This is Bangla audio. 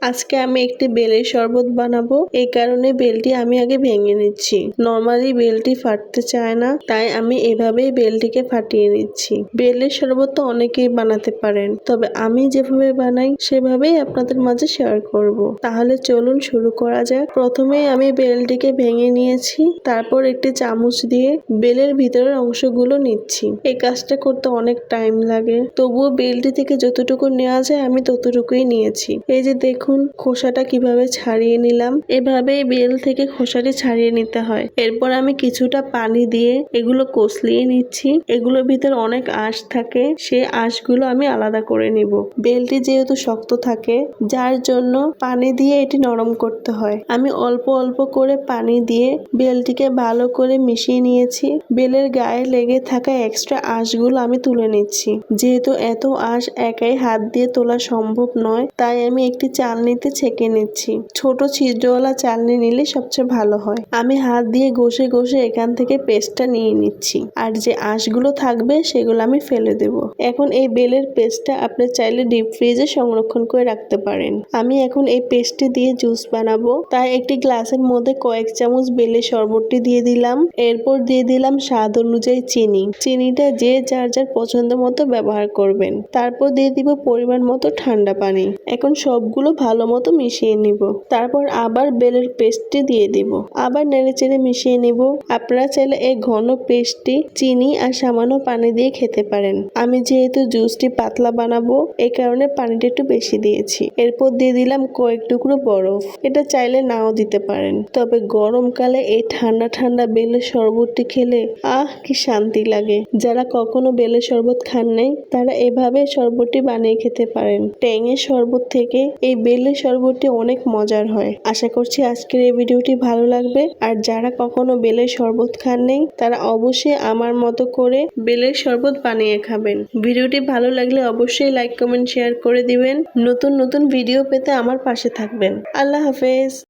আজকে আমি একটি বেলের শরবত বানাবো। এই কারণে বেলটি আমি আগে ভেঙে নিচ্ছি। নর্মালি বেলটি ফাটতে চায় না, তাই আমি এভাবেই বেলটিকে ফাটিয়ে নিচ্ছি। বেলের শরবত তো অনেকেই বানাতে পারেন, তবে আমি যেভাবে বানাই, সেভাবেই আপনাদের মাঝে শেয়ার করব। তাহলে চলুন শুরু করা যাক। প্রথমে আমি বেলটিকে ভেঙে নিয়েছি, তারপর একটি চামচ দিয়ে বেলের ভিতরের অংশগুলো নিচ্ছি। এই কাজটা করতে অনেক টাইম লাগে, তবুও বেলটি থেকে যতটুকু নেওয়া যায় আমি ততটুকুই নিয়েছি। এই যে দেখুন, খোসাটা কীভাবে ছাড়িয়ে নিলাম। এভাবেই বেল থেকে খোসাটি ছাড়িয়ে নিতে হয়। এরপর আমি কিছুটা পানি দিয়ে এগুলো কষলিয়ে নিচ্ছি। এগুলোর ভিতর অনেক আঁশ থাকে সেই আঁশগুলো আমি আলাদা করে নিব। বেলটি যেহেতু শক্ত থাকে, যার জন্য পানি দিয়ে এটি নরম করতে হয়। আমি অল্প অল্প করে পানি দিয়ে বেলটিকে ভালো করে মিশিয়ে নিয়েছি। বেলের গায়ে লেগে থাকা এক্সট্রা আঁশগুলো আমি তুলে নিচ্ছি। যেহেতু এত আঁশ একাই হাত দিয়ে তোলা সম্ভব নয়, তাই আমি একটি চালনিতে ছেঁকে নিচ্ছি। ছোট ছিদ্রওয়ালা চালনি নিলে সবচেয়ে ভালো হয়। আমি হাত দিয়ে ঘষে ঘষে এখান থেকে পেস্টটা নিয়ে নিচ্ছি। আর যে আঁশগুলো থাকবে সেগুলো আমি ফেলে দেব। এখন এই বেলের পেস্টটা আপনি চাইলে ডিপ ফ্রিজে সংরক্ষণ করে রাখতে পারেন। আমি এখন এই পেস্টটি দিয়ে জুস বানাবো। তাই একটি গ্লাসের মধ্যে কয়েক চামচ বেলের শরবতটি দিয়ে দিলাম। এরপর দিয়ে দিলাম স্বাদ অনুযায়ী চিনি। চিনিটা যে যার যার পছন্দ মতো ব্যবহার করবেন। তারপর দিয়ে দিব পরিমাণ মতো ঠান্ডা পানি। এখন সবগুলো ভালো মতো মিশিয়ে নিব। তারপর আবার বেলের পেস্টটি দিয়ে দিব। আবার নেড়ে চেড়ে মিশিয়ে নিব। আপনারা চাইলে এই ঘন পেস্টটি চিনি আর সামান্য পানি দিয়ে খেতে পারেন। আমি যেহেতু জুসটি পাতলা বানাবো, এই কারণে পানিটা একটু বেশি দিয়েছি। এরপর দিয়ে দিলাম কয়েক টুকরো বরফ। এটা চাইলে নাও দিতে পারেন। তবে গরমকালে এই ঠান্ডা ঠান্ডা বেলের শরবতটি খেলে আহ, কি শান্তি লাগে। যারা কখনো বেলের শরবত খান নাই, তারা এভাবে শরবতটি বানিয়ে খেতে পারেন। ট্যাঙের শরবত থেকে এই বেলের শরবতটি অনেক মজার হয়। আশা করছি আজকের এই ভিডিওটি ভালো লাগবে। আর যারা কখনো বেলের শরবত খান নেই, তারা অবশ্যই আমার মতো করে বেলের শরবত বানিয়ে খাবেন। ভিডিওটি ভালো লাগলে অবশ্যই লাইক কমেন্ট শেয়ার করে দিবেন। নতুন নতুন ভিডিও পেতে আমার পাশে থাকবেন। আল্লাহ হাফেজ।